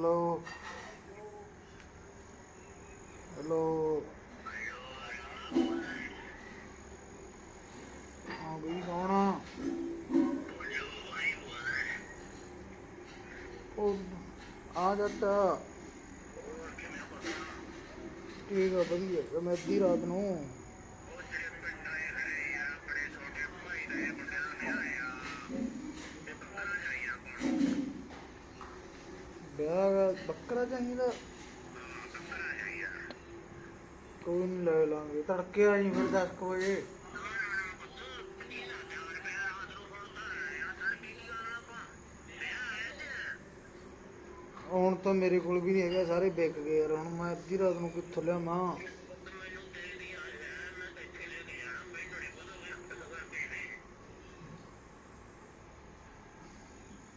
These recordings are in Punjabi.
ਹੈਲੋ ਹੈਲੋ ਹਾਂ ਵੀ ਕੌਣ ਆ? ਉਹ ਆ ਜਾਂਦਾ ਠੀਕ ਆ, ਵਧੀਆ। ਮੈਂ ਅੱਧੀ ਰਾਤ ਨੂੰ ਵਿਆਹ ਦਾ ਬੱਕਰਾ ਚਾਹੀਦਾ ਕੋਈ ਨਹੀਂ ਲੈ ਲਾਂਗੇ, ਤੜਕੇ ਆਈ ਫਿਰ 10 ਕੁ ਵਜੇ। ਹੁਣ ਤਾਂ ਮੇਰੇ ਕੋਲ ਵੀ ਨਹੀਂ ਹੈਗਾ, ਸਾਰੇ ਵਿਕ ਗਏ ਯਾਰ, ਹੁਣ ਮੈਂ ਅੱਧੀ ਰਾਤ ਨੂੰ ਕਿੱਥੋਂ ਲਿਆਵਾਂ?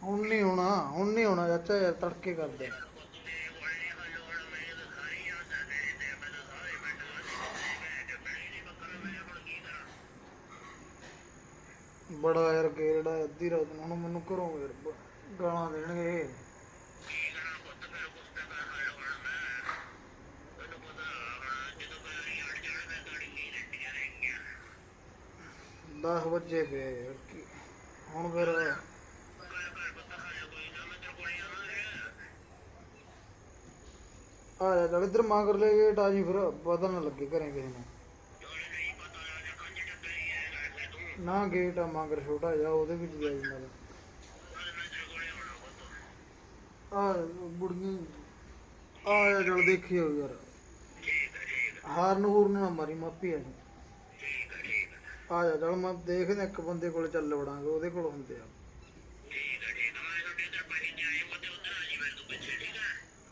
ਹੁਣ ਨਹੀਂ ਹੋਣਾ, ਹੁਣ ਨਹੀਂ ਹੋਣਾ ਚਾਚਾ ਯਾਰ, ਤੜਕੇ ਕਰਦੇ। ਬੜਾ ਯਾਰ ਕਿਹੜਾ ਅੱਧੀ ਰਾਤ ਨੂੰ, ਹੁਣ ਮੈਨੂੰ ਘਰੋਂ ਯਾਰ ਗਾਲਾਂ ਦੇਣਗੇ। ਦਸ ਵਜੇ ਪਏ ਹੁਣ ਫਿਰ ਆ ਜਾ ਚੱਲ ਇੱਧਰ ਮਾਂਗਰ ਲੈ ਕੇ ਟਾਜੀ ਫਿਰ, ਪਤਾ ਨਾ ਲੱਗੇ ਘਰੇ ਕਿਸੇ ਨੂੰ। ਨਾ ਗੇਟ ਆ ਮਾਂਗਰ ਛੋਟਾ ਜਿਹਾ, ਉਹਦੇ ਵਿੱਚ ਜਾ ਜਾਂਦਾ ਆ ਬੁੜੀਆਂ ਆ ਜਾ ਚੱਲ ਦੇਖਿਓ ਯਾਰ। ਹਾਰਨ ਹੂਰਨ ਨਾ ਮਾਰੀ, ਮਾਪੀ ਆ ਜੀ। ਆ ਜਾ, ਚੱਲ ਮੈਂ ਦੇਖਦੇ ਇੱਕ ਬੰਦੇ ਕੋਲ ਚੱਲ ਵੜਾਂਗੇ, ਉਹਦੇ ਕੋਲ ਹੁੰਦੇ ਆ।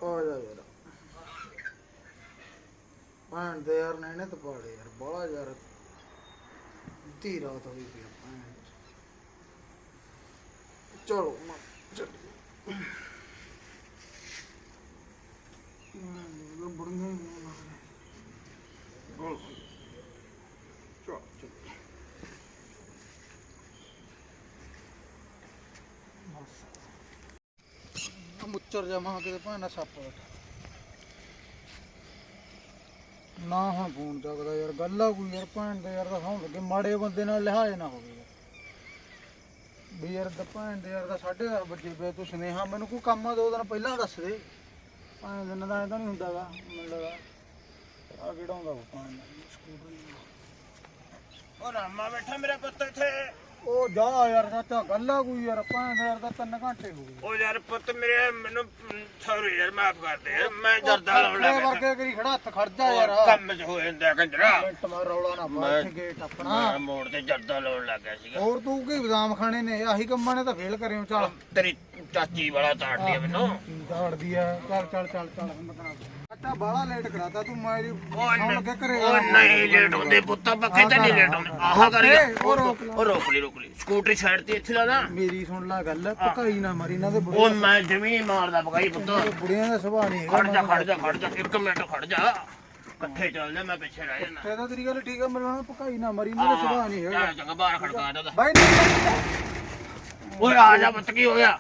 ਆ ਜਾ ਯਾਰ। ਭੈਣ ਦੇ ਯਾਰ ਨੇ ਇਹਨੇ ਤਾਂ ਪਾੜੇ ਯਾਰ ਬੜਾ ਯਾਰ। ਧੀ ਰਾਤ ਹੋਈ ਪਈ ਆ ਭੈਣ ਚ। ਚਲੋ ਮੈਂ ਚੱਲੀਏ ਮੈਂ ਬੁੜੀਆਂ ਹੀ ਨਹੀਂ ਲੱਗਦੇ ਚਲ ਚਲ। ਆ ਮੁੱਚਰ ਜਮਾ ਕਿਤੇ ਭਾਣਾ ਸੱਪ ਬੈਠਾ। ਨਾ ਹਾਂ ਫੋਨ ਚੱਕਦਾ ਯਾਰ, ਗੱਲ ਕੋਈ ਯਾਰ, ਭੈਣ ਦੇ ਯਾਰ ਦਾ ਸੌਂ ਲੱਗੇ, ਮਾੜੇ ਬੰਦੇ ਨਾਲ ਲਿਹਾਜ਼ ਨਾ ਹੋਵੇ ਯਾਰ। ਵੀ ਯਾਰ ਦਾ, ਭੈਣ ਦੇ ਯਾਰ ਦਾ 10:30 ਵਜੇ ਪਿਆ, ਤੂੰ ਸੁਨੇਹਾ ਮੈਨੂੰ ਕੋਈ ਕੰਮ ਆ, ਦੋ ਦਿਨ ਪਹਿਲਾਂ ਦੱਸ ਦੇ। ਭਾਵੇਂ ਦਿਨ ਦਾ ਤਾਂ ਨਹੀਂ ਹੁੰਦਾਗਾ, ਮੈਨੂੰ ਲੱਗਾ ਆ ਕਿਹੜਾ ਹੁੰਦਾ ਉਹ ਭਾਣ ਦਾ, ਸਕੂਟਰ ਉਹ ਰਾਮਾ ਬੈਠਾ ਮੇਰਾ ਪੁੱਤ ਇੱਥੇ। ਉਹ ਜਾ ਯਾਰ ਚਾਚਾ ਗੱਲ ਕੋਈ ਯਾਰ ਭੈਣ ਯਾਰ ਦਾ 3 ਘੰਟੇ ਹੋ ਗਏ। ਉਹ ਯਾਰ ਪੁੱਤ ਮੇਰੇ ਮੈਨੂੰ ਸੌਰੀ ਯਾਰ ਮਾਫ ਕਰ ਦੇ ਯਾਰ ਮੈਂ ਜਰਦਾ ਲਾਉਣ ਲੱਗ ਲੱਗਾ ਵਰਗੇ ਕਰੀ ਖੜਾ ਹੱਥ ਖੜ ਜਾ ਯਾਰ। ਉਹ ਕੰਮ 'ਚ ਹੋ ਜਾਂਦਾ ਕੰਜਰਾ। ਮਿੰਟ ਮਾਰ ਰੌਲਾ ਨਾ ਪਾ ਇੱਥੇ ਗੇਟ ਆਪਣਾ। ਮੈਂ ਮੋੜ ਤੇ ਜਰਦਾ ਲਾਉਣ ਲੱਗਾ ਸੀਗਾ। ਹੋਰ ਤੂੰ ਕੀ ਬਦਾਮ ਖਾਣੇ ਨੇ? ਆਹੀ ਕੰਮਾਂ ਨੇ ਤਾਂ ਫੇਲ ਕਰਿਓ ਚੱਲ। ਤੇਰੀ ਚਾਚੀ ਵਾਲਾ ਤਾੜਦੀ ਆ ਮੈਨੂੰ। ਦਾੜਦੀ ਆ? ਚੱਲ ਚੱਲ ਚੱਲ ਚੱਲ ਹਿੰਮਤ ਅੱਛਾ ਬਾਹਲਾ ਲੇਟ ਕਰਾਤਾ ਤੂੰ ਮੇਰੀ ਉਹ ਸੌਣ ਲੱਗੇ ਘਰੇ। ਉਹ ਨਹੀਂ ਲੇਟ ਹੁੰਦੇ ਪੁੱਤਾਂ ਪੱਕੇ ਤਾਂ ਨਹੀਂ ਲੇਟ ਹੁੰਦੇ। ਆਹ ਕਰ ਏ, ਉਹ ਰੋਕ ਲਾ। ਉਹ ਰੋਕ ਲਈ ਰੋਕ ਲਈ। ਸਕੂਟਰੀ ਸਾਈਡ ਤੇ ਇੱਥੇ ਲਾ ਨਾ ਮੇਰੀ ਸੁਣ ਲੈ ਗੱਲ ਭਕਾਈ ਨਾ ਮਾਰੀ ਇਹਨਾਂ ਦੇ ਉਹ ਬੁੜੀਆਂ ਮੈਂ ਜਮੀ ਮਾਰਦਾ ਬਗਾਈ ਪੁੱਤ। ਦੇ ਬੁੜੀਆਂ ਦਾ ਸੁਭਾਅ ਨਹੀਂ ਖੜ ਜਾ ਹੈਗਾ ਖੜ ਜਾ ਖੜ ਜਾ। ਇੱਕ ਮਿੰਟ ਖੜ ਜਾ। ਇਕੱਠੇ ਚੱਲ ਜਾ ਮੈਂ ਪਿੱਛੇ ਰਹਿ ਜਾਣਾ ਤੇ ਤਾਂ ਤੇਰੀ ਗੱਲ ਠੀਕ ਆ ਨਾ ਮਾਰੀ ਸੁਭਾਅ ਨਹੀਂ ਹੈਗਾ ਚੱਲ ਚੰਗਾ ਬਾਹਰ ਖੜਕਾ ਦਾ ਬਾਈ ਨਹੀਂ। ਓਏ ਆ ਜਾ ਪੁੱਤ ਕੀ ਹੋ ਗਿਆ?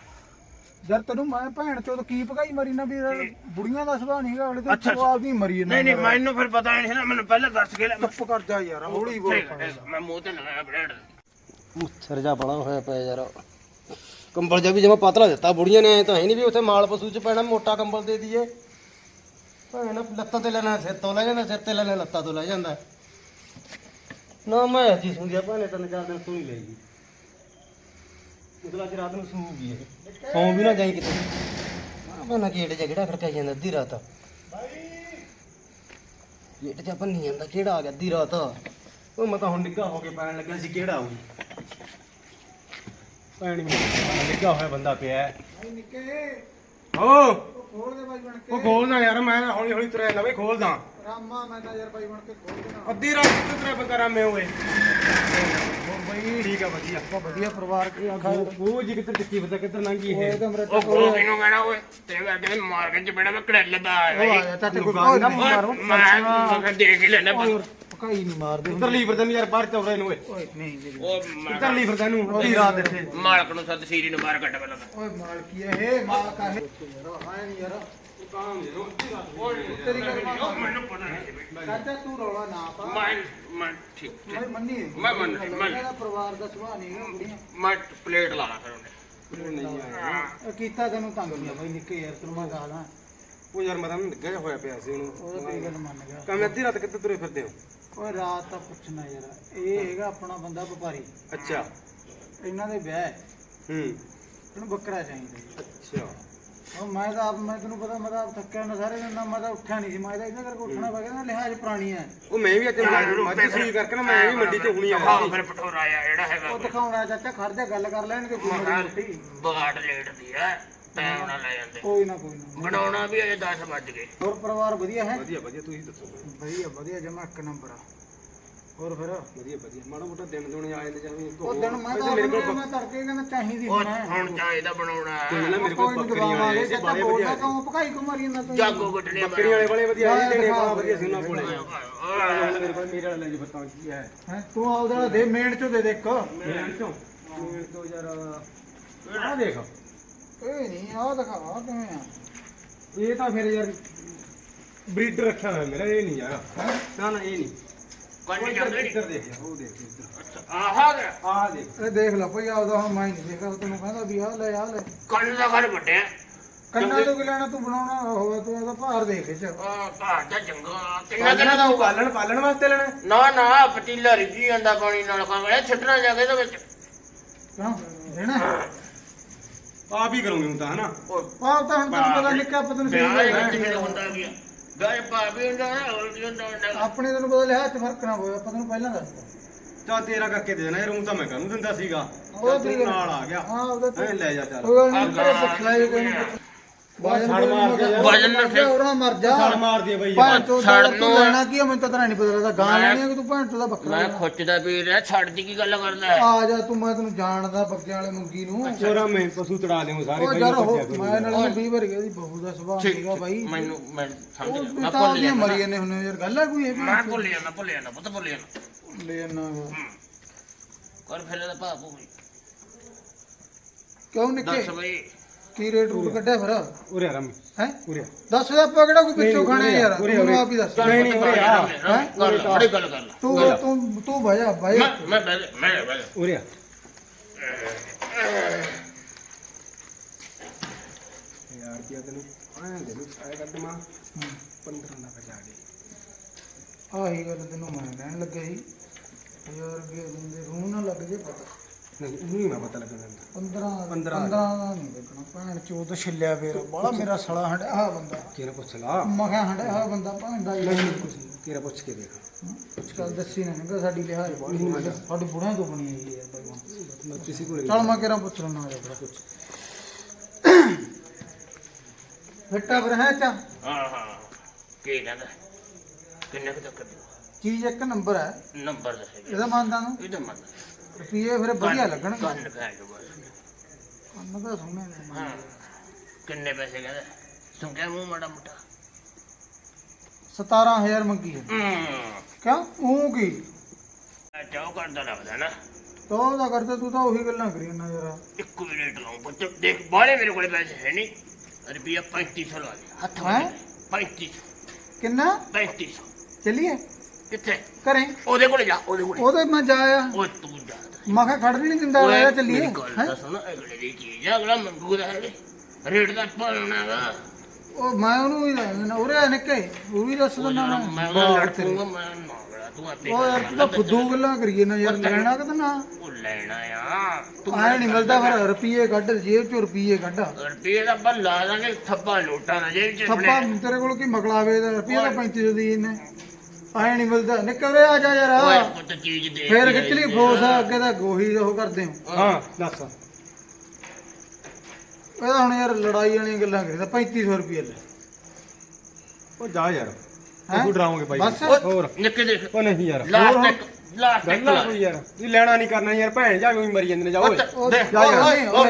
ਯਾਰ ਤੈਨੂੰ ਮੈਂ ਭੈਣ ਚੋਦ ਕੀ ਭਕਾਈ ਮਾਰੀ ਨਾ ਵੀ ਯਾਰ ਬੁੜੀਆਂ ਦਾ ਸੁਭਾਅ ਨਹੀਂ ਹੈਗਾ ਅਗਲੇ ਤੇ ਅੱਛਾ, ਜਵਾਬ ਨਹੀਂ ਮਰੀ ਇਹਨਾਂ ਨਹੀਂ ਨਹੀਂ ਮੈਨੂੰ ਫਿਰ ਪਤਾ ਨਹੀਂ ਸੀ ਨਾ ਮੈਨੂੰ ਪਹਿਲਾਂ ਦੱਸ ਕੇ ਲੈ ਮੈਂ ਚੁੱਪ ਕਰ ਜਾ ਯਾਰ ਹੌਲੀ ਬੋਲ। ਠੀਕ ਹੈ, ਠੀਕ ਹੈ, ਮੈਂ ਮੂੰਹ ਤੇ ਲਗਾਇਆ ਬਲੇਡ ਮੁੱਛਰ ਜਾ ਬੜਾ ਹੋਇਆ ਪਿਆ ਯਾਰ। ਕੰਬਲ ਜਿਹਾ ਵੀ ਜਮਾ ਪਤਲਾ ਦਿੱਤਾ ਬੁੜੀਆਂ ਨੇ ਐ ਤਾਂ ਹੈ ਨਹੀਂ ਵੀ ਉੱਥੇ ਮਾਲ ਪਸ਼ੂ ਚ ਪੈਣਾ ਮੋਟਾ ਕੰਬਲ ਦੇ ਦਈਏ। ਭੈਣ ਲੱਤਾਂ ਤੇ ਲੈਣਾ ਸਿਰ ਤੋਂ ਲੈ ਜਾਂਦਾ ਸਿਰ ਤੇ ਲੈਣਾ ਲੱਤਾਂ ਤੋਂ ਲੈ ਜਾਂਦਾ। ਨਾ ਮੈਂ ਜੀ ਸੁਣਿਆ ਭਾਣੇ ਤਿੰਨ ਚਾਰ ਦਿਨ ਜੀ ਮਤਲਬ ਅੱਜ ਰਾਤ ਨੂੰ ਸੂਗੀ ਇਹ। ਸੌਂ ਵੀ ਨਾ ਜਾਈ ਕਿਤੇ। ਆ ਬਣਾ ਗੇਟ ਜਿਹਾ ਕਿਹੜਾ ਖੜਕਾਈ ਜਾਂਦਾ ਅੱਧੀ ਰਾਤ। ਗੇਟ ਜਿਹਾ ਭੰਨੀ ਜਾਂਦਾ ਕਿਹੜਾ ਆ ਗਿਆ ਅੱਧੀ ਰਾਤ। ਉਹ ਮੈਂ ਤਾਂ ਹੁਣ ਨਿੱਘਾ ਹੋ ਕੇ ਪੈਣ ਲੱਗਿਆ ਸੀ ਕਿਹੜਾ ਭੈਣ ਵੀ ਨਿੱਘਾ ਹੋਇਆ ਬੰਦਾ ਪਿਆ। ਹੈ। ਨਿੱਕੇ ਓ ਉਹ ਖੋਲ ਦੇ ਬਾਈ ਬਣ ਕੇ ਉਹ ਖੋਲਦਾ ਯਾਰ ਮੈਂ ਹੌਲੀ ਹੌਲੀ ਤੁਰਿਆ ਬਈ ਖੋਲਦਾ ਰਾਮਾ ਮੈਂ ਤਾਂ ਯਾਰ ਬਾਈ ਬਣ ਕੇ ਖੋਲ ਦੇਣਾ। ਅੱਧੀ ਰਾਤ ਕਿੱਥੇ ਤੁਰਿਆ ਬੰਦਾ ਰਾਮੇ ਹੋਏ ਬਈ ਠੀਕ ਆ ਵਧੀਆ। ਵਧੀਆ ਪਰਿਵਾਰ ਕੀ ਆਖਾ ਉਹ ਜੀ ਕਿੱਧਰ ਟਿੱਕੀ ਪਤਾ ਕਿੱਧਰ ਲੰਗੀ ਮੇਰਾ ਉਹ ਕੋਲ ਕਿਨੂੰ ਕਹਿਣਾ ਓਏ ਤੇਰੇ ਵਰਗੇ ਨੂੰ ਮਾਰ ਕੇ ਚਪੇੜਾ ਮੈਂ ਕੜੈਲ ਦਾ ਉਹ ਆ ਚਾਚੇ ਕੋਈ ਨਾ ਮਾਰੋ। ਮੈਂ ਦੇਖ ਹੀ ਲੈਣਾ ਭਕਾਈ ਨਹੀਂ ਮਾਰਦੇ ਕਿੱਧਰ ਲਈ ਫਿਰਦਾ ਨੂੰ ਯਾਰ ਬਾਹਰ ਚੌਰੇ ਨੂੰ ਓਏ। ਨਹੀਂ ਨਹੀਂ ਉਹ ਕਿੱਧਰ ਲਈ ਫਿਰਦਾ ਨੂੰ ਅੱਧੀ ਰਾਤ ਇੱਥੇ। ਮਾਲਕ ਨੂੰ ਸੱਦ ਸੀਰੀ ਨੂੰ ਬਾਹਰ ਕੱਢ ਪਹਿਲਾਂ ਓਏ ਮਾਲਕੀ ਇਹ ਮਾਲਕ ਇਹ। ਯਾਰ ਹਾਂ ਨਹੀਂ ਯਾਰ। ਤੇਰੀ ਗੱਲ ਮੰਨ ਉਹ ਮੈਨੂੰ ਪਤਾ ਨਹੀਂ ਸੀ ਬਈ। ਚਾਚਾ ਤੂੰ ਰੌਲਾ ਨਾ ਪਾ। ਮੈਂ ਮੈਂ ਠੀਕ ਮੈਂ ਠੀਕ ਮੰਨੀ ਹੈ। ਮੈਂ ਮੰਨ- ਮੰਨ। ਇਹਦਾ ਪਰਿਵਾਰ ਦਾ ਸੁਭਾਅ ਨਹੀਂ ਹੈਗਾ ਬੁੜੀਆਂ ਮੈਂ ਪਲੇਟ ਲਾ ਲਾ ਫਿਰ ਉਹਨੇ। ਹਾਂ। ਇਹ ਕੀਤਾ ਤੈਨੂੰ ਤੰਗ ਨਹੀਂ ਬਈ ਨਿੱਕੇ ਯਾਰ ਤੈਨੂੰ ਮੈਂ ਗਾਲਾਂ ਉਹ ਯਾਰ ਮੈਂ ਤਾਂ ਨਿੱਘਾ ਹੋਇਆ ਪਿਆ ਸੀ ਉਹਨੂੰ। ਉਹ ਤੇਰੀ ਗੱਲ ਮੰਨ ਗਿਆ। ਕੰਮ ਅੱਧੀ ਰਾਤ ਕਿੱਥੇ ਤੁਰੇ ਫਿਰਦੇ ਹੋ? ਓਏ ਰਾਤ ਤਾਂ ਪੁੱਛਣਾ ਯਾਰ। ਇਹ ਹੈਗਾ ਆਪਣਾ ਬੰਦਾ ਵਪਾਰੀ। ਅੱਛਾ। ਇਹਨਾਂ ਦੇ ਵਿਆਹ ਹੈ। ਹੂੰ। ਇਹਨੂੰ ਬੱਕਰਾ ਚਾਹੀਦਾ। ਜੀ। ਅੱਛਾ। ਉਹ ਮੈਂ ਤਾਂ ਆਪ ਮੈਂ ਤੈਨੂੰ ਪਤਾ ਮੈਂ ਤਾਂ ਆਪ ਥੱਕਿਆ ਨਾ ਸਾਰੇ ਦਿਨ ਨਾ ਮੈਂ ਤਾਂ ਉੱਠਿਆ ਨਹੀਂ ਸੀ। ਮੈਂ ਤਾਂ ਇਹਨਾਂ ਕਰਕੇ ਉੱਠਣਾ ਪੈ ਗਿਆ ਨਾ ਲਿਹਾਜ਼ ਪੁਰਾਣੀ ਹੈ। ਉਹ ਮੈਂ ਵੀ ਅੱਜ ਮੱਝ ਸੂਈ ਕਰਕੇ ਨਾ ਮੈਂ ਵੀ ਮੰਡੀ ਚ ਹੁਣੀ ਆਇਆ ਹਾਂ ਫਿਰ ਪਠੋਰਾ ਆਇਆ ਜਿਹੜਾ ਹੈਗਾ ਉਹ ਦਿਖਾਉਣਾ ਚਾਚਾ ਖੜ ਜਾ ਗੱਲ ਕਰ ਲੈਣਗੇ ਕੋਈ ਮੇਰੀ ਰੋਟੀ। ਬਗਾੜ ਲੇਟਦੀ ਹੈ ਟਾਈਮ ਨਾਲ ਲੈ ਜਾਂਦੇ। ਕੋਈ ਨਾ ਕੋਈ ਨਾ। ਬਣਾਉਣਾ ਵੀ ਅਜੇ 10 ਵੱਜ ਗਏ। ਹੋਰ ਪਰਿਵਾਰ ਵਧੀਆ ਹੈ? ਵਧੀਆ ਵਧੀਆ ਤੁਸੀਂ ਦੱਸੋ। ਵਧੀਆ ਵਧੀਆ ਜਮਾ ਇੱਕ ਨੰਬਰ ਆ। ਹੋਰ ਫਿਰ? ਵਧੀਆ ਵਧੀਆ। ਮਾੜਾ ਮੋਟਾ ਦਿਨ ਦੁਨ ਆ ਜਾਂਦੇ ਜਾਵੇ ਉਹ ਦਿਨ ਮੈਂ ਤਾਂ ਮੇਰੇ ਕੋਲ ਮੈਂ ਤੜਕੇ ਕਹਿੰਦਾ ਚਾਹੀਦੀ ਉਹ ਮੈਂ। ਹੁਣ ਚਾਹੀਦਾ ਬਣਾਉਣਾ ਹੈ। ਪਹਿਲਾਂ ਮੇਰੇ ਕੋਲ ਬੱਕਰੀਆਂ ਆਏ ਸੀ ਬਾਲੇ ਬੋਲਦਾ ਵਧੀਆ ਕਿਉਂ ਭਕਾਈ ਕੋ ਮਾਰੀ ਜਾਂਦਾ ਤੂੰ ਜਾਗੋ ਗੱਡਣੇ ਬੱਕਰੀਆਂ ਵਾਲੇ ਬੜੇ ਵਧੀਆ ਆਏ ਦੇਣੇ ਬੜਾ ਵਧੀਆ ਸੀ ਉਹਨਾਂ ਕੋਲੇ। ਮੇਰੇ ਕੋਲ ਮੇਰੇ ਵਾਲਾ ਲੈ ਜੀ ਬਤਾ ਕੀ ਹੈ। ਹੈ? ਤੂੰ ਆਪਦਾ ਦੇ ਮੇਨ ਚੋਂ ਦੇ ਦੇ ਇੱਕ। ਮੇਰੇ ਤੋਂ ਮੇਰੇ ਤੋਂ ਯਾਰ ਆ ਦੇਖ। ਇਹ ਨਹੀਂ ਆਹ ਦਿਖਾ ਆਹ ਕਿਵੇਂ ਆ? ਇਹ ਤਾਂ ਫਿਰ ਯਾਰ ਬਰੀਡ ਰੱਖਿਆ ਹੋਇਆ ਮੇਰਾ ਇਹ ਨਹੀਂ ਯਾਰ ਨਾ ਨਾ ਇਹ ਨਹੀਂ। ਕੰਨ ਜਾਂਦੇ ਨਹੀਂ? ਇੱਧਰ ਦੇਖ ਯਾਰ ਉਹ ਦੇਖ ਇੱਧਰ। ਆਹਾ ਆਹ ਦੇਖ। ਇਹ ਦੇਖ ਲੈ ਭਈ ਆਪਦਾ ਹੁਣ ਮੈਂ ਨਹੀਂ ਦੇਖਦਾ ਤੈਨੂੰ ਕਹਿੰਦਾ ਵੀ ਆਹ ਲੈ ਆਹ ਲੈ। ਕੰਨ ਦਾ ਘਰ ਵੱਡਿਆ। ਕੰਨਾਂ ਤੋਂ ਕਿ ਲੈਣਾ ਤੂੰ ਬਣਾਉਣਾ ਹੋਵੇ ਤੂੰ ਉਹਦਾ ਭਾਰ ਦੇਖ ਚ। ਆ ਘਰ ਦਾ ਚੰਗਾ ਕਿੰਨਾ ਕਿੰਨਾ ਦਾ ਹੋਊਗਾ ਪਾਲਣ ਪਾਲਣ ਵਾਸਤੇ ਲੈਣਾ। ਨਾ ਨਾ ਪਤੀਲਾ ਰਿੱਝੀ ਜਾਂਦਾ ਪਾਣੀ ਨਾਲ ਕਾਂਗੜਾ ਛੱਡਣਾ ਜਾ ਕੇ ਇਹਦੇ ਵਿੱਚ। ਕਿਉਂ? ਦੇਣਾ? ਆਪ ਹੀ ਕਰੂੰਗੀ ਹੁਣ ਤਾਂ ਹਨਾ? ਉਹ ਆਪ ਤਾਂ ਹੁਣ ਤੈਨੂੰ ਪਤਾ ਨਿੱਕਾ ਪਤਾ ਨਹੀਂ ਵਿਆਹ ਸਹੀ ਵਿੱਚ ਗੱਲ ਜਿਹੜਾ ਹੁੰਦਾ ਗਿਆ ਗਾਇ ਭਾਬੀ ਹੁੰਦਾ ਨਾ ਹੋਰ ਕੀ ਹੁੰਦਾ ਹੁੰਦਾ ਆਪਣੇ ਤੈਨੂੰ ਪਤਾ ਲਿਆ ਚ ਫ਼ਰਕ ਨਾ ਹੋਇਆ ਪਤਾ ਨੂੰ ਪਹਿਲਾਂ ਦੱਸ ਚਾ ਤੇਰਾ ਕਰਕੇ ਦੇ ਦੇਣਾ ਯਾਰ ਉਹ ਤਾਂ ਮੈਂ ਕਾਹਨੂੰ ਦਿੰਦਾ ਸੀਗਾ। ਉਹ ਚੱਲ ਤੂੰ ਨਾਲ ਆ ਗਿਆ। ਹਾਂ ਉਹਦਾ ਐ ਲੈ ਜਾ ਚੱਲ। ਉਹ ਗੱਲ ਨਹੀਂ ਕਰੇ ਜੇ ਕੋਈ ਨੂੰ। ਵਜਨ ਛੜ ਮਾਰ ਕੇ ਜਾ। ਵਜਨ ਨਾਲ ਫਿਰ- ਉਹਨਾਂ ਮਰ ਜਾ। ਛੜ ਮਾਰ ਦੇ ਬਈ। ਭੈਣ ਚੋਦ ਦਾ ਛੜ ਤੂੰ ਨੂੰ- ਲੈਣਾ ਕੀ ਆ ਮੈਨੂੰ ਤਾਂ ਤੇਰਾ ਨਹੀਂ ਪਤਾ ਲੱਗਦਾ। ਗਾਂ ਲੈਣੀ ਆ ਕਿ ਤੂੰ ਭੈਣ ਚੋਦ ਦਾ ਬੱਕਰਾ ਮੈਂ ਲੈਣਾ? ਖੁੱਚਦਾ ਪੀ ਰਿਹਾ ਛੱਡ ਦੀ ਕੀ ਗੱਲ ਕਰਦਾ ਹੈ? ਆ ਜਾ ਤੂੰ ਮੈਂ ਤੈਨੂੰ ਜਾਣਦਾ ਬੱਗਿਆਂ ਵਾਲੇ ਮੰਗੀ ਨੂੰ। ਚੋਰਾ ਮੈਂ ਪਸ਼ੂ ਤੜਾ ਦੇਉ ਸਾਰੇ ਉਹ ਬਾਈ ਯਾਰ ਨੂੰ ਉਹ ਪੁੱਛਿਆ ਮੈਂ ਨਾਲ 20 ਵਾਰ ਗਿਆ ਦੀ ਬਹੂ ਦਾ ਸੁਭਾਅ ਠੀਕ ਸੀਗਾ ਬਾਈ। ਮੈਨੂੰ ਮੈਂ ਸਮਝ ਗਿਆ। ਤੂੰ ਮੈਂ ਤਾਂ ਭੁੱਲ ਆਪਣੀਆਂ ਜਾਂਦਾ। ਮਰੀ ਜਾਂਦੇ ਹੁੰਦੇ ਯਾਰ ਗੱਲ ਆ ਕੋਈ ਇਹ ਮੈਂ ਭੁੱਲ ਜਾਂਦਾ ਭੁੱਲ ਜਾਂਦਾ ਪੁੱਤ ਭੁੱਲ ਜਾਂਦਾ। ਲੈ ਨਾ ਕਰ ਫਿਰ ਇਹਦਾ ਭਾਪੂ ਵੀ ਕਿਉਂ ਨਿੱਕੇ? ਦੱਸ ਬਈ। ਕੀ ਰੇਟ ਰੂਟ ਕੱਢਿਆ ਫਿਰ? ਉਰੇ ਆ ਰਮ। ਹੈ? ਉਰੇ ਦੱਸ ਦੇ ਆਪਾਂ ਕਿਹੜਾ ਕੋਈ ਪਿੱਛੋਂ ਖਾਣਾ ਯਾਰ? ਤੂੰ। ਆਪ ਹੀ ਦੱਸ। ਨਹੀਂ, ਨਹੀਂ, ਉਰੇ ਆ। ਹੈਂ? ਕਰ ਲੈ, ਬੜੀ ਗੱਲ ਕਰ ਲੈ। ਤੂੰ ਤੂੰ ਤੂੰ ਭਾਇਆ ਭਾਈ ਮੈਂ ਮੈਂ ਮੈਂ। ਉਰੇ ਆ। ਯਾਰ ਕੀ ਤੈਨੂੰ? ਆਇਆ ਦੇ ਨੂੰ ਆਇਆ ਕੱਢ ਮਾ। 15 ਦਾ ਬਚਾ ਦੇ ਆਹੀ ਗੱਲ ਤੈਨੂੰ ਮੈਂ ਕਹਿਣ ਲੱਗਿਆ ਸੀ। ਰੁਪਏ ਦਿੰਦੇ ਰੂਹ ਨਾ ਲੱਗ ਜੇ ਪਤਾ। ਨਹੀਂ ਉਹਨੂੰ ਮੈਂ ਪਤਾ ਲੱਗਣ ਦਿੰਦਾ 15 ਪੰਦਰਾਂ 15 ਦਾ ਨਹੀਂ ਦੇਖਣਾ। ਭੈਣ ਚੋਦ ਛਿੱਲਿਆ ਫੇਰ। ਬੜਾ ਮੇਰਾ ਸੜਾ ਹੰਡਿਆ ਆਹ ਬੰਦਾ। ਕਿਹੜਾ ਪੁੱਛ ਲਾ ਮੈਂ ਕਿਹਾ ਹੰਡਿਆ ਆਹ ਬੰਦਾ ਭੈਣ ਦਾ ਨਹੀਂ ਨਹੀਂ ਕੁਛ ਨਹੀਂ। ਤੇਰਾ ਪੁੱਛ ਕੇ ਦੇਖ। ਕੁਛ ਗੱਲ ਦੱਸੀ ਨਾ ਕਿ ਸਾਡੀ ਲਿਹਾਜ਼ ਬਾੜੀ ਸਾਡੀ ਬੁੜਿਆਂ ਤੋਂ ਬਣੀ ਹੈ ਯਾਰ ਬਾਈ ਮੈਂ ਕਿਸੇ ਕੋਲ ਚਲ ਮੈਂ ਕਿਹੜਾ ਪੁੱਛ ਲੈਣਾ ਆ ਬੜਾ ਕੁਛ ਫਿੱਟਾ ਫਿਰ ਹੈ ਚਾ? ਹਾਂ ਹਾਂ। ਕੀ ਕਹਿੰਦਾ? ਕਿੰਨੇ ਕੁ ਤੱਕ ਚੀਜ਼ ਇੱਕ ਨੰਬਰ ਹੈ। ਨੰਬਰ ਦੱਸੇਗਾ ਇਹਦਾ ਮੰਨਦਾ ਨੂੰ। ਇਹਦਾ ਮੰਨ ਰੁਪਈਏ ਫਿਰ ਵਧੀਆ ਲੱਗਣਗੇ। ਕੰਨ ਕਹਿ ਦੋ ਕੰਨ ਤਾਂ ਸੋਹਣੇ ਨੇ। ਹਾਂ। ਕਿੰਨੇ ਪੈਸੇ ਕਹਿੰਦਾ? ਸੁਣਿਆ ਮੂੰਹ ਮਾੜਾ ਮੋਟਾ। 17000 ਮੰਗੀ ਹੈ। ਕਿਉਂ? ਉਹ ਕੀ? ਚਾਹ ਕਰਦਾ ਲੱਗਦਾ ਨਾ। ਤੋ ਉਹਦਾ ਕਰਦਾ ਤੂੰ ਤਾਂ ਉਹੀ ਗੱਲਾਂ ਕਰੀ ਜਾਂਦਾ ਯਾਰ। ਇੱਕੋ ਹੀ ਰੇਟ ਲਾਉਂ ਬੱਚੇ ਦੇਖ ਬਾਲੇ ਮੇਰੇ ਕੋਲ ਪੈਸੇ ਹੈ ਨਹੀਂ। ਰੁਪਿਆ 3500 ਲਾ ਦੇ। ਹੱਥ ਹੈਂ? 35 ਕਿੰਨਾ? 3500 ਚੱਲੀਏ? ਕਿੱਥੇ? ਘਰੇ। ਉਹਦੇ ਕੋਲ ਜਾ ਉਹਦੇ ਕੋਲ। ਉਹਦੇ ਮੈਂ ਜਾਇਆ ਓਏ ਤੂੰ ਜਾ। ਮੈਂ ਕਿਹਾ ਖੜ ਨਹੀਂ ਦਿੰਦਾ ਲੈ ਚੱਲੀਏ। ਹੈਂ? ਸੁਣ ਅਗਲੇ ਦੀ ਚੀਜ਼ ਆ, ਅਗਲਾ ਮੰਗੂ ਦਾ ਹੈ। ਰੇਟ ਦਾ ਪਾਉਣਾ ਵਾ। ਉਹ ਮੈਂ ਉਹਨੂੰ ਹੀ ਲੈਣਾ ਉਰੇ ਆ ਨਿੱਕੇ ਉਹ ਵੀ ਦੱਸ ਦਿੰਦਾ ਮੈਂ ਮੈਂ ਮੰਗੜਾ ਤੂੰ ਆਪੇ ਉਹ ਯਾਰ ਤੂੰ ਤਾਂ ਫੁੱਦੂ ਗੱਲਾਂ ਕਰੀਏ ਨਾ ਯਾਰ ਲੈਣਾ ਕਿ ਨਾ? ਉਹ ਲੈਣਾ ਆ। ਤੂੰ ਆਏ ਨਹੀਂ ਮਿਲਦਾ ਫਿਰ ਰੁਪਈਏ ਕੱਢ ਜੇਬ ਚੋਂ ਰੁਪਈਏ ਕੱਢ। ਰੁਪਏ ਦਾ ਬੱਲ ਲਾ ਦਾਂਗੇ ਥੱਪਾ ਲੋਟਾ ਨਾ ਜੇ ਚ ਥੱਪਾ ਤੇਰੇ ਕੋਲ ਕੀ ਮਕਲਾਵੇ ਦਾ ਰੁਪਈਆ ਤਾਂ 35 ਦੀ ਇਹਨੇ। ਆਏ ਨਹੀਂ ਮਿਲਦਾ। ਨਿੱਕੇ ਉਰੇ ਆ ਜਾ ਯਾਰ। ਓਏ ਪੁੱਤ ਚੀਜ਼ ਦੇ ਫੇਰ ਖਿੱਚ ਲਈ ਫੋਸ ਆ, ਅੱਗੇ ਤਾਂ ਗੋਹੀ ਉਹ ਕਰਦੇ ਹੋ। ਹਾਂ ਦੱਸ। ਇਹਦਾ ਹੁਣ ਯਾਰ ਲੜਾਈ ਵਾਲੀਆਂ ਗੱਲਾਂ ਕਰੀ ਤਾਂ 3500 ਰੁਪਏ ਲੈ। ਉਹ ਜਾ ਯਾਰ। ਹੈਂ? ਤੂੰ ਡਰਾਉਂਗੇ ਬਾਈ। ਬਸ? ਹੋਰ। ਨਿੱਕੇ ਦੇਖ। ਉਹ ਨਹੀਂ ਯਾਰ। ਲਾਸਟ ਇੱਕ ਲਾਸਟ ਇੱਕ ਗੱਲਾਂ ਕੋਈ ਯਾਰ। ਤੂੰ ਲੈਣਾ ਨਹੀਂ ਕਰਨਾ ਯਾਰ ਭੈਣ ਜਾ ਵੀ ਮਰੀ ਜਾਂਦੇ ਨੇ ਜਾ ਓਏ। ਉਹ ਦੇਖ।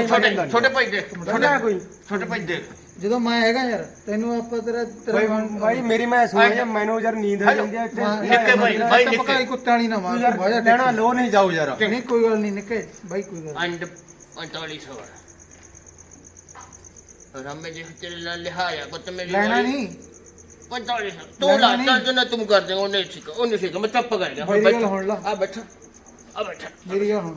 ਛੋਟੇ ਛੋਟੇ ਭਾਈ ਦੇਖ ਕੋਈ। ਛੋਟੇ ਭਾਈ ਦੇਖ। ਜਦੋਂ ਮੈਂ ਹੈਗਾ ਯਾਰ ਤੈਨੂੰ ਆਪਾਂ ਤੇਰਾ ਭਾਈ ਭਾਈ ਮੇਰੀ ਮੈਂ ਸੁਣੀ ਆ ਮੈਨੂੰ ਯਾਰ ਨੀਂਦ ਆ ਜਾਂਦੀ ਆ ਨਿੱਕੇ ਭਾਈ ਭਾਈ ਨਿੱਕੇ ਪਕਾਈ ਕੁੱਤਿਆਂ ਨਹੀਂ ਨਾ ਮਾਰ ਬਾਜਾ ਲੈਣਾ ਲੋ ਨਹੀਂ ਜਾਓ ਯਾਰ। ਨਹੀਂ ਕੋਈ ਗੱਲ ਨਹੀਂ ਨਿੱਕੇ ਭਾਈ ਕੋਈ ਗੱਲ ਅੰਡ 4500 ਰਮੇ ਜੀ ਤੇਰੇ ਨਾਲ ਲਿਹਾਇਆ ਕੋ ਮੇਰੀ ਲੈਣਾ ਨਹੀਂ। ਤੂੰ ਲਾ ਚੱਲ ਜਨਾ ਤੂੰ ਕਰ ਉਹਨੇ ਠੀਕ ਉਹਨੇ ਠੀਕ ਮੈਂ ਚੱਪ ਕਰ ਗਿਆ। ਹੁਣ ਲਾ। ਆ ਬੈਠਾ। ਆ ਬੈਠਾ। ਮੇਰੀ ਗੱਲ ਹੁਣ।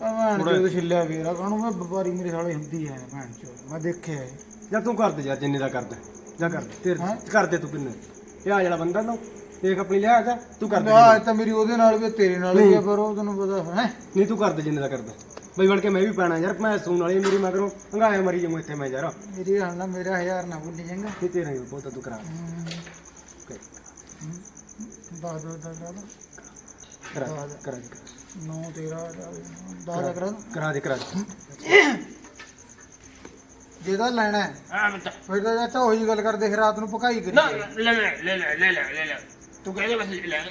ਭੈਣ ਚੋਦ ਛਿੱਲਿਆ ਵੀਰਾ ਕਾਹਨੂੰ ਮੈਂ ਵਪਾਰੀ ਮੇਰੇ ਸਾਲੇ ਹੁੰਦੀ ਹੈ ਭੈਣ ਚੋਦ ਮੈਂ ਦੇਖਿਆ ਹੈ ਜਾਂ ਤੂੰ ਕਰ ਦੇ ਯਾਰ ਜਿੰਨੇ ਦਾ ਕਰਦਾ ਜਾ ਕਰ ਦੇ ਤੇਰੇ ਹੈਂ? ਕਰ ਦੇ ਤੂੰ ਕਿੰਨੇ। ਇਹ ਆ ਜਿਹੜਾ ਬੰਦਾ ਨਾ ਦੇਖ ਆਪਣੀ ਲਿਆ ਜਾ ਤੂੰ ਕਰ ਦੇ ਆਹ ਤਾਂ ਮੇਰੀ ਉਹਦੇ ਨਾਲ ਵੀ ਤੇਰੇ ਨਾਲ ਵੀ ਆ, ਪਰ ਉਹ ਤੈਨੂੰ ਪਤਾ ਹੈ। ਨਹੀਂ ਤੂੰ ਕਰ ਦੇ ਜਿੰਨੇ ਦਾ ਕਰਦਾ ਬਈ ਬਣ ਕੇ ਮੈਂ ਵੀ ਪੈਣਾ ਯਾਰ ਮੈਂ ਸੂਣ ਵਾਲੀ ਮੇਰੀ ਮਗਰੋਂ ਹੰਗਾਇਆ ਮਰੀ ਜਮੂ ਇੱਥੇ ਮੈਂ ਯਾਰ। ਮੇਰੀ ਹਾਲ ਨਾ ਮੇਰਾ ਹਜ਼ਾਰ ਨਾ ਭੁੱਲ ਜਾਂਗਾ ਇਹ ਤੇਰਾ ਹੀ ਬਹੁਤ ਤੂੰ ਕਰਾ। ਦੋ ਦਾ ਕਰਾ ਕਰਾ। 9 ਲੈਣਾ ਹੈ ਹਾਂ ਮੈਂ ਫਿਰ ਤਾਂ ਉਹੀ ਗੱਲ ਕਰਦੇ ਫਿਰ ਰਾਤ ਨੂੰ ਭਕਾਈ ਕਰੀ ਨਾ ਲੈ ਲੈ ਲੈ ਲੈ ਲੈ ਲੈ ਲੈ ਤੂੰ ਕਹਿੰਦੇ ਬਸ ਲੈ। ਲੈ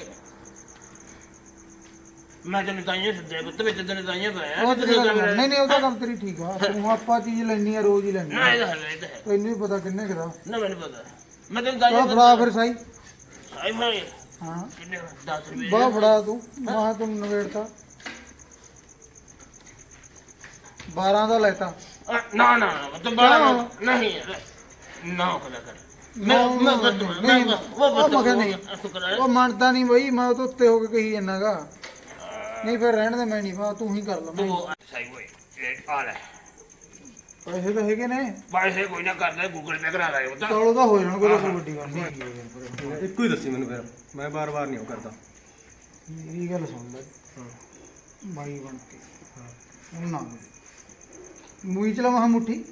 ਮੈਂ ਤੈਨੂੰ ਤਾਂ ਸੱਦੇ ਪੁੱਤ ਵਿੱਚ ਤੈਨੂੰ ਤਾਂ ਇਹ ਉਹ ਨਹੀਂ ਨਹੀਂ ਉਹਦਾ ਕੰਮ ਤੇਰੀ ਠੀਕ ਆ। ਤੂੰ ਆਪਾਂ ਚੀਜ਼ ਲੈਣੀ ਆ ਰੋਜ਼ ਹੀ ਲੈਣੀ ਨਾ ਇਹ ਹਲੇ ਤੇ ਤੈਨੂੰ ਵੀ ਪਤਾ ਕਿੰਨੇ ਕਿਦਾ ਨਾ ਮੈਨੂੰ ਪਤਾ। ਮੈਂ ਤੈਨੂੰ ਤਾਂ ਇਹ ਚਲ ਫਿਰ ਸਾਈ। ਆਈ ਮੈਂ ਹਾਂ। ਫੜਾ ਤੂੰ ਮਾਂ ਤੂੰ ਨਵੇੜਤਾ 12 ਦਾ ਲੈਤਾ। ਨਾ ਨਾ ਤਾਂ 12 ਨਹੀਂ ਨਾ ਖੁਦਾ ਕਰ। ਮੈਂ ਮੈਂ ਬੱਦੂ ਮੈਂ ਉਹ ਬੱਦੂ ਨਹੀਂ। ਉਹ ਮੰਨਦਾ ਨਹੀਂ ਬਈ ਮੈਂ ਉਹ ਉੱਤੇ ਹੋ ਕੇ ਕਹੀ ਜੰਨਾਗਾ ਨਹੀਂ ਫਿਰ ਰਹਿਣ ਦੇ ਮੈਂ ਨਹੀਂ ਪਾ ਤੂੰ ਹੀ ਕਰ ਲੈ। ਤੂੰ ਸਹੀ ਹੋਏ ਇਹ ਆ ਲੈ। ਪੈਸੇ ਤਾਂ ਹੈਗੇ ਨੇ। ਪੈਸੇ ਕੋਈ ਨਾ ਕਰ ਗੂਗਲ ਪੇ ਕਰਾ ਲਾਇਓ ਤਾਂ। ਚਲੋ ਤਾਂ ਹੋ ਜਾਣ ਕੋਈ ਕੋਈ ਵੱਡੀ ਗੱਲ ਨਹੀਂ ਹੈਗੀ ਇੱਕੋ ਹੀ ਦੱਸੀ ਮੈਨੂੰ ਫਿਰ। ਮੈਂ ਬਾਰ-ਬਾਰ ਨਹੀਂ ਉਹ ਕਰਦਾ। ਮੇਰੀ ਗੱਲ ਸੁਣ ਲੈ। ਹਾਂ। ਬਾਈ ਬਣ ਕੇ। ਹਾਂ। ਨਾ ਮੂਈ ਚਲਾ ਮਹਾ ਮੁੱਠੀ।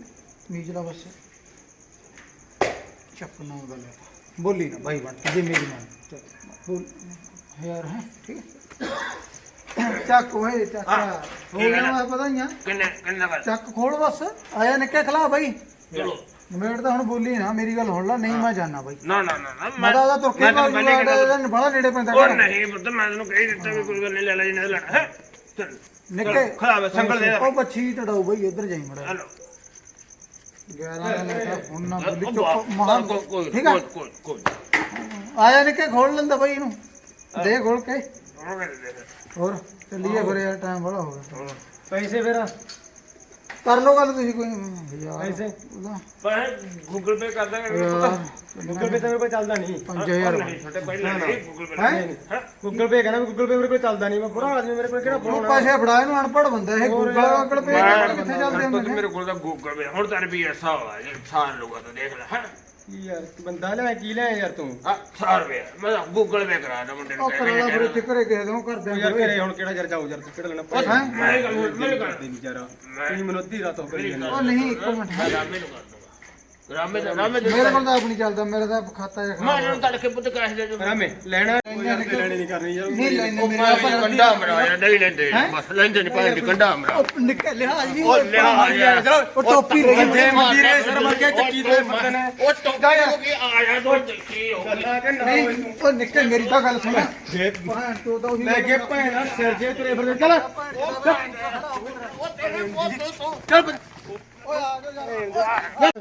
ਮੂਈ ਚਲਾ ਬਸ। ਚੱਪ ਨਾ ਉਹਦਾ ਲੈ ਬੋਲੀ ਨਾ ਬਾਈ ਬਣ ਕੇ ਜੇ ਮੇਰੀ ਮਾਂ। ਬੋਲ। ਯਾਰ ਹੈ ਠੀਕ ਹੈ। ਚੱਕ ਹੋਏ ਚੱਕ। ਹੋ ਤਾਂ ਹੁਣ ਬੋਲੀ ਨਾ ਮੇਰੀ ਗੱਲ ਸੁਣ ਲੈ ਨਹੀਂ ਮੈਂ ਜਾਣਾ ਬਾਈ। ਨਾ ਨਾ ਨਾ ਮੈਂ ਤਾਂ ਉਹਦਾ ਤੁਰਕੇ ਮਾਰ ਬੜਾ ਨੇੜੇ ਪੈਂਦਾ ਉਹ ਨਹੀਂ ਪੁੱਤ ਮੈਂ ਤੈਨੂੰ ਕਹੀ ਦਿੱਤਾ ਵੀ ਕੋਈ ਗੱਲ ਨਹੀਂ ਲੈ ਲੈ ਜਿਹਨੇ ਲੈਣਾ ਹੈ? ਚੱਲ। ਨਿੱਕੇ ਖਲਾਵੇ ਸੰਗਲ ਦੇ ਉਹ ਬੱਚੀ ਤੜਾਉ ਬਾਈ ਇੱਧਰ ਜਾਈ ਮੜਾ। ਹਲੋ। 11 ਮਿੰਟ ਹੁਣ ਨਾ ਬੋਲੀ ਚੁੱਪ ਮਹਾਨ ਠੀਕ ਆ? ਆਇਆ ਨਿੱਕੇ ਖੋਲ ਲੈਂਦਾ ਬਾਈ ਇਹਨੂੰ। ਦੇ ਖੋਲ ਕੇ। ਹੋਰ ਚੱਲੀਏ ਫਿਰ ਯਾਰ ਟਾਈਮ ਬੜਾ ਹੋ ਗਿਆ। ਪੈਸੇ ਫਿਰ? ਕਰ ਲਓ ਗੱਲ ਤੁਸੀਂ ਕੋਈ ਨਹੀਂ। ਯਾਰ ਪੈਸੇ? ਉਹਦਾ ਗੂਗਲ ਪੇ ਕਰ ਦਾਂਗੇ ਗੂਗਲ ਪੇ ਤਾਂ ਮੇਰੇ ਚੱਲਦਾ ਨਹੀਂ। 5000 ਛੋਟੇ ਪਹਿਲਾਂ ਨਹੀਂ ਗੂਗਲ ਪੇ ਨਹੀਂ ਗੂਗਲ ਪੇ ਕਹਿੰਦਾ ਗੂਗਲ ਪੇ ਮੇਰੇ ਕੋਲ ਚੱਲਦਾ ਨਹੀਂ। ਮੈਂ ਬੁਰਾ ਆਦਮੀ ਮੇਰੇ ਕੋਲ ਕਿਹੜਾ ਫੋਨ ਪੈਸੇ ਫੜਾ ਇਹਨੂੰ ਅਨਪੜ ਬੰਦਾ ਇਹ। ਗੂਗਲ ਪੇ ਕਿੱਥੇ ਚੱਲਦੇ ਹੁੰਦੇ ਮੇਰੇ ਕੋਲ ਤਾਂ ਗੂਗਲ ਪੇ ਹੁਣ ਤਾਂ ਰੁਪਈਆ ਸਾ ਹੋਇਆ ਸਾਰ ਲੋਗਾ ਤਾਂ ਦੇਖ ਲੈ ਹਾਂ? ਕੀ ਯਾਰ ਬੰਦਾ ਲੈ ਕੀ ਲੈ ਯਾਰ ਤੂੰ? ਆ 100 ਰੁਪਏ। ਮੈਂ ਤਾਂ ਗੂਗਲ ਪੇ ਕਰਾ ਦਾ ਮੁੰਡੇ ਨੂੰ ਉਹ ਕਰਾਲਾ ਫਿਰ ਇੱਥੇ ਘਰੇ ਕਿਸੇ ਦੇ ਉਹ ਕਰ ਉਹ ਦਿਆਂਗੇ ਯਾਰ ਘਰੇ ਹੁਣ ਕਿਹੜਾ ਯਾਰ ਜਾਓ ਯਾਰ ਤੂੰ ਕਿਹੜਾ ਲੈਣਾ ਪੈਸੇ ਹੈਂ? ਮੈਂ ਗੱਲ ਮੇਰੇ ਗੱਲ ਦੇ ਨਹੀਂ ਯਾਰ ਤੁਸੀਂ ਮੈਨੂੰ ਅੱਧੀ ਰਾਤ ਹੋ ਕਰੀ ਜਾਂਦੇ ਉਹ ਨਹੀਂ ਇੱਕ ਮਿੰਟ। ਮੈਂ ਰਾਮੇ ਨੂੰ ਕਰ ਦੂੰਗਾ ਰਾਮੇ ਦਾ ਰਾਮੇ ਦਾ ਮੇਰੇ ਕੋਲ ਤਾਂ ਆਪਣੀ ਚੱਲਦਾ ਮੇਰੇ ਤਾਂ ਖਾਤਾ ਜਿਹਾ ਮੈਂ ਇਹਨੂੰ ਤੜਕੇ ਪੁੱਤ ਕੈਸ਼ ਦੇ ਦੂੰ ਰਾਮੇ ਲੈਣਾ ਤੇ ਲੈਣੀ ਨਹੀਂ ਕਰਨੀ ਯਾਰ। ਨਹੀਂ ਲੈਣੇ ਮੇਰੇ ਭਾਈ ਕੰਡਾ ਮਰਾਇਆ ਨਹੀਂ ਲੈਂਦੇ? ਬਸ ਲੈਂਦੇ ਨਹੀਂ ਭਾਈ ਕੰਡਾ ਮਰਾ। ਉਹ ਨਿਕਲ ਲਿਆ ਜੀ ਉਹ ਲਿਆ ਯਾਰ। ਉਹ ਟੋਪੀ ਰਹੀ ਬੰਦੇ ਮੰਦੀ ਰੇ ਸਰ ਮਰ ਗਿਆ ਚੱਕੀ ਤੇ ਮਰਦੇ ਨੇ। ਉਹ ਟੋਕਾ ਹੋ ਗਈ ਆਇਆ ਦੋ ਦੇਖੀ ਹੋ ਗਈ। ਨਹੀਂ ਉਹ ਨਿਕਲ ਮੇਰੀ ਤਾਂ ਗੱਲ ਸੁਣ। ਜੇ ਭੈਣ ਤੋਂ ਤਾਂ ਉਹੀ ਲੈ ਕੇ ਭੈਣਾ ਸਿਰ ਜੇ ਤੇਰੇ ਫਿਰ ਚੱਲ। ਉਹ ਤੇਰੇ ਪੁੱਤ ਤੋਂ ਚੱਲ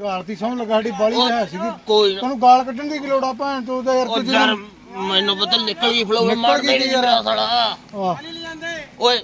ਗਾਲ ਦੀ ਸੌਂ ਲਗਾ ਸਾਡੀ ਬਾਲੀ ਹੈ ਸੀਗੀ। ਕੋਈ ਨਾ। ਤੈਨੂੰ ਗਾਲ ਕੱਢਣ ਦੀ ਕੀ ਲੋੜ ਆ ਭੈਣ ਤੋਂ? ਤਾਂ ਯਾਰ ਉਹ ਤੂੰ ਯਾਰ ਮੈਨੂੰ ਪਤਾ ਨਿਕਲ ਗਈ ਫਲੋ ਨਿਕਲ ਮਾਰਦੇ ਗਈ ਨਹੀਂ ਯਾਰ। ਮੇਰਾ ਸਾਲਾ। ਓਏ।